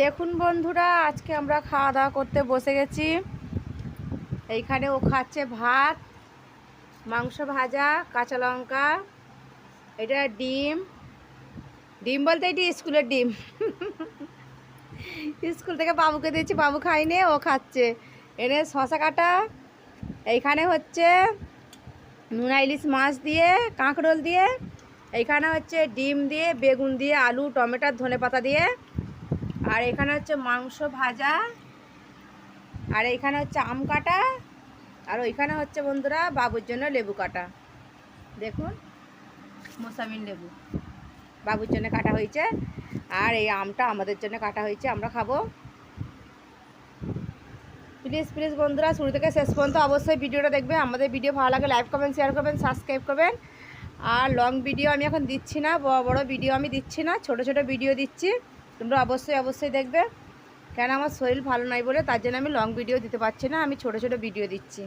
দেখুন বন্ধুরা, আজকে আমরা খাওয়া দাওয়া করতে বসে গেছি। এইখানে ও খাচ্ছে ভাত, মাংস ভাজা, কাঁচা লঙ্কা, এটা ডিম। ডিম বলতে এটি স্কুলের ডিম। স্কুল থেকে বাবুকে দিয়েছি, বাবু খাইনি ও খাচ্ছে। এনে শশা কাটা, এইখানে হচ্ছে নুনা ইলিশ মাছ দিয়ে, কাঁকরোল দিয়ে, এইখানে হচ্ছে ডিম দিয়ে, বেগুন দিয়ে, আলু, টমেটো ধনে পাতা দিয়ে আর এখানে হচ্ছে মাংস ভাজা, আর এইখানে হচ্ছে আম কাটা, আর ওইখানে হচ্ছে বন্ধুরা বাবুর জন্য লেবু কাটা। দেখুন মোসামিন লেবু। বাবুর জন্য কাটা হয়েছে, আর এই আমটা আমাদের জন্য কাটা হয়েছে, আমরা খাব। প্লিজ প্লিজ বন্ধুরা, শুরু থেকে শেষ পর্যন্ত অবশ্যই ভিডিওটা দেখবে। আমাদের ভিডিও ভালো লাগে লাইক করবেন শেয়ার করবেন সাবস্ক্রাইব করবেন। আর লং ভিডিও আমি এখন দিচ্ছি না, বড় বড় ভিডিও আমি দিচ্ছি না, ছোট ছোট ভিডিও দিচ্ছি। তোমরা অবশ্যই অবশ্যই দেখবে। কেন আমার শরীর ভালো নাই বলে তার জন্য আমি লং ভিডিও দিতে পারছি না, আমি ছোট ছোট ভিডিও দিচ্ছি।